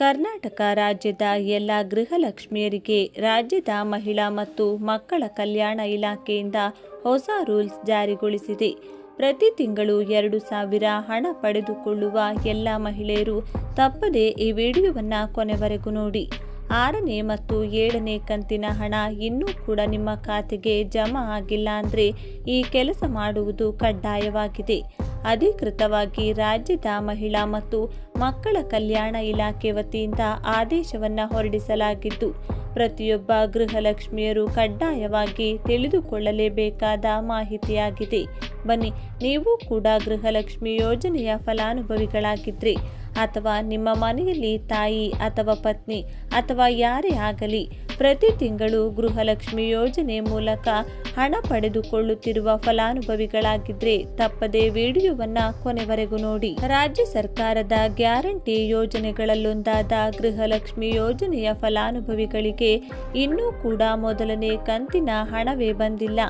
ಕರ್ನಾಟಕ ರಾಜ್ಯದ ಎಲ್ಲ ಗೃಹಲಕ್ಷ್ಮಿಯರಿಗೆ ರಾಜ್ಯದ ಮಹಿಳಾ ಮತ್ತು ಮಕ್ಕಳ ಕಲ್ಯಾಣ ಇಲಾಖೆಯಿಂದ ಹೊಸ ರೂಲ್ಸ್ ಜಾರಿಗೊಳಿಸಿದೆ. ಪ್ರತಿ ತಿಂಗಳು ಎರಡು ಸಾವಿರ ಹಣ ಪಡೆದುಕೊಳ್ಳುವ ಎಲ್ಲ ಮಹಿಳೆಯರು ತಪ್ಪದೇ ಈ ವಿಡಿಯೋವನ್ನು ಕೊನೆವರೆಗೂ ನೋಡಿ. ಆರನೇ ಮತ್ತು ಏಳನೇ ಕಂತಿನ ಹಣ ಇನ್ನೂ ಕೂಡ ನಿಮ್ಮ ಖಾತೆಗೆ ಜಮಾ ಆಗಿಲ್ಲ ಅಂದರೆ ಈ ಕೆಲಸ ಮಾಡುವುದು ಕಡ್ಡಾಯವಾಗಿದೆ. ಅಧಿಕೃತವಾಗಿ ರಾಜ್ಯದ ಮಹಿಳಾ ಮತ್ತು ಮಕ್ಕಳ ಕಲ್ಯಾಣ ಇಲಾಖೆ ವತಿಯಿಂದ ಆದೇಶವನ್ನು ಹೊರಡಿಸಲಾಗಿದ್ದು, ಪ್ರತಿಯೊಬ್ಬ ಗೃಹಲಕ್ಷ್ಮಿಯರು ಕಡ್ಡಾಯವಾಗಿ ತಿಳಿದುಕೊಳ್ಳಲೇಬೇಕಾದ ಮಾಹಿತಿಯಾಗಿದೆ. ಬನ್ನಿ, ನೀವು ಕೂಡ ಗೃಹಲಕ್ಷ್ಮಿ ಯೋಜನೆಯ ಫಲಾನುಭವಿಗಳಾಗಿದ್ದರೆ ಅಥವಾ ನಿಮ್ಮ ಮನೆಯಲ್ಲಿ ತಾಯಿ ಅಥವಾ ಪತ್ನಿ ಅಥವಾ ಯಾರೇ ಆಗಲಿ, ಪ್ರತಿ ತಿಂಗಳು ಗೃಹಲಕ್ಷ್ಮಿ ಯೋಜನೆ ಮೂಲಕ ಹಣ ಪಡೆದುಕೊಳ್ಳುತ್ತಿರುವ ಫಲಾನುಭವಿಗಳಾಗಿದ್ದರೆ ತಪ್ಪದೆ ವಿಡಿಯೋವನ್ನ ಕೊನೆವರೆಗೂ ನೋಡಿ. ರಾಜ್ಯ ಸರ್ಕಾರದ ಗ್ಯಾರಂಟಿ ಯೋಜನೆಗಳಲ್ಲೊಂದಾದ ಗೃಹಲಕ್ಷ್ಮಿ ಯೋಜನೆಯ ಫಲಾನುಭವಿಗಳಿಗೆ ಇನ್ನೂ ಕೂಡ ಮೊದಲನೇ ಕಂತಿನ ಹಣವೇ ಬಂದಿಲ್ಲ.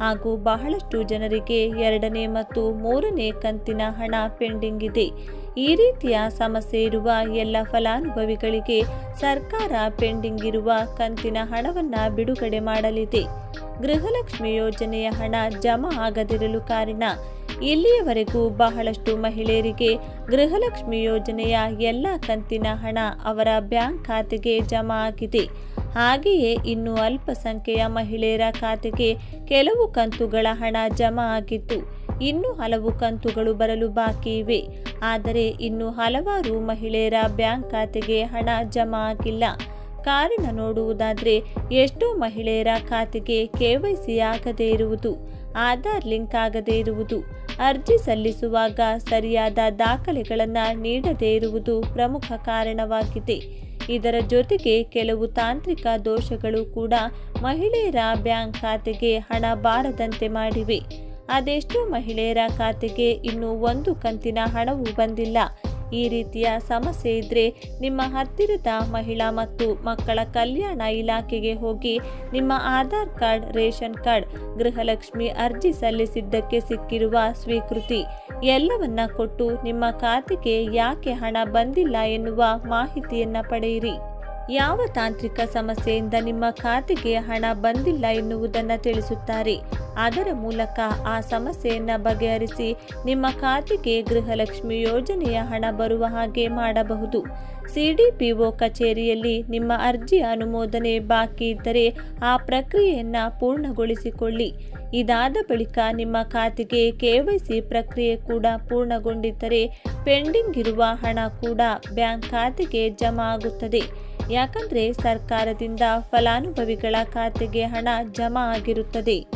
ಹಾಗೂ ಬಹಳಷ್ಟು ಜನರಿಗೆ ಎರಡನೇ ಮತ್ತು ಮೂರನೇ ಕಂತಿನ ಹಣ ಪೆಂಡಿಂಗ್ ಇದೆ. ಈ ರೀತಿಯ ಸಮಸ್ಯೆ ಇರುವ ಎಲ್ಲ ಫಲಾನುಭವಿಗಳಿಗೆ ಸರ್ಕಾರ ಪೆಂಡಿಂಗ್ ಇರುವ ಕಂತಿನ ಹಣವನ್ನು ಬಿಡುಗಡೆ ಮಾಡಲಿದೆ. ಗೃಹಲಕ್ಷ್ಮಿ ಯೋಜನೆಯ ಹಣ ಜಮಾ ಆಗದಿರಲು ಕಾರಣ, ಇಲ್ಲಿಯವರೆಗೂ ಬಹಳಷ್ಟು ಮಹಿಳೆಯರಿಗೆ ಗೃಹಲಕ್ಷ್ಮಿ ಯೋಜನೆಯ ಎಲ್ಲ ಕಂತಿನ ಹಣ ಅವರ ಬ್ಯಾಂಕ್ ಖಾತೆಗೆ ಜಮಾ ಆಗಿದೆ. ಹಾಗೆಯೇ ಇನ್ನು ಅಲ್ಪಸಂಖ್ಯೆಯ ಮಹಿಳೆಯರ ಖಾತೆಗೆ ಕೆಲವು ಕಂತುಗಳ ಹಣ ಜಮಾ ಆಗಿತ್ತು. ಇನ್ನು ಹಲವು ಕಂತುಗಳು ಬರಲು ಬಾಕಿ ಇವೆ. ಆದರೆ ಇನ್ನು ಹಲವಾರು ಮಹಿಳೆಯರ ಬ್ಯಾಂಕ್ ಖಾತೆಗೆ ಹಣ ಜಮಾ ಆಗಿಲ್ಲ. ಕಾರಣ ನೋಡುವುದಾದರೆ, ಎಷ್ಟೋ ಮಹಿಳೆಯರ ಖಾತೆಗೆ ಕೆವೈಸಿ ಆಗದೇ ಇರುವುದು, ಆಧಾರ್ ಲಿಂಕ್ ಆಗದೇ ಇರುವುದು, ಅರ್ಜಿ ಸಲ್ಲಿಸುವಾಗ ಸರಿಯಾದ ದಾಖಲೆಗಳನ್ನು ನೀಡದೇ ಇರುವುದು ಪ್ರಮುಖ ಕಾರಣವಾಗಿದೆ. ಇದರ ಜೊತೆಗೆ ಕೆಲವು ತಾಂತ್ರಿಕ ದೋಷಗಳು ಕೂಡ ಮಹಿಳೆಯರ ಬ್ಯಾಂಕ್ ಖಾತೆಗೆ ಹಣ ಬಾರದಂತೆ ಮಾಡಿವೆ. ಅದೆಷ್ಟೋ ಮಹಿಳೆಯರ ಖಾತೆಗೆ ಇನ್ನೂ ಒಂದು ಕಂತಿನ ಹಣವೂ ಬಂದಿಲ್ಲ. ಈ ರೀತಿಯ ಸಮಸ್ಯೆ ಇದ್ದರೆ ನಿಮ್ಮ ಹತ್ತಿರದ ಮಹಿಳಾ ಮತ್ತು ಮಕ್ಕಳ ಕಲ್ಯಾಣ ಇಲಾಖೆಗೆ ಹೋಗಿ ನಿಮ್ಮ Aadhaar card, ration card, Gruha Lakshmi ಅರ್ಜಿ ಸಲ್ಲಿಸಿದ್ದಕ್ಕೆ ಸಿಕ್ಕಿರುವ ಸ್ವೀಕೃತಿ ಎಲ್ಲವನ್ನ ಕೊಟ್ಟು ನಿಮ್ಮ ಖಾತೆಗೆ ಯಾಕೆ ಹಣ ಬಂದಿಲ್ಲ ಎನ್ನುವ ಮಾಹಿತಿಯನ್ನ ಪಡೆಯಿರಿ. ಯಾವ ತಾಂತ್ರಿಕ ಸಮಸ್ಯೆಯಿಂದ ನಿಮ್ಮ ಖಾತೆಗೆ ಹಣ ಬಂದಿಲ್ಲ ಎನ್ನುವುದನ್ನು ತಿಳಿಸುತ್ತಾರೆ. ಅದರ ಮೂಲಕ ಆ ಸಮಸ್ಯೆಯನ್ನು ಬಗೆಹರಿಸಿ ನಿಮ್ಮ ಖಾತೆಗೆ ಗೃಹಲಕ್ಷ್ಮಿ ಯೋಜನೆಯ ಹಣ ಬರುವ ಹಾಗೆ ಮಾಡಬಹುದು. ಸಿಡಿಪಿಒ ಕಚೇರಿಯಲ್ಲಿ ನಿಮ್ಮ ಅರ್ಜಿ ಅನುಮೋದನೆ ಬಾಕಿ ಇದ್ದರೆ ಆ ಪ್ರಕ್ರಿಯೆಯನ್ನು ಪೂರ್ಣಗೊಳಿಸಿಕೊಳ್ಳಿ. ಇದಾದ ಬಳಿಕ ನಿಮ್ಮ ಖಾತೆಗೆ ಕೆವೈಸಿ ಪ್ರಕ್ರಿಯೆ ಕೂಡ ಪೂರ್ಣಗೊಂಡಿದ್ದರೆ ಪೆಂಡಿಂಗ್ ಇರುವ ಹಣ ಕೂಡ ಬ್ಯಾಂಕ್ ಖಾತೆಗೆ ಜಮಾ ಆಗುತ್ತದೆ. ಯಾಕಂದರೆ ಸರ್ಕಾರದಿಂದ ಫಲಾನುಭವಿಗಳ ಖಾತೆಗೆ ಹಣ ಜಮಾ ಆಗಿರುತ್ತದೆ.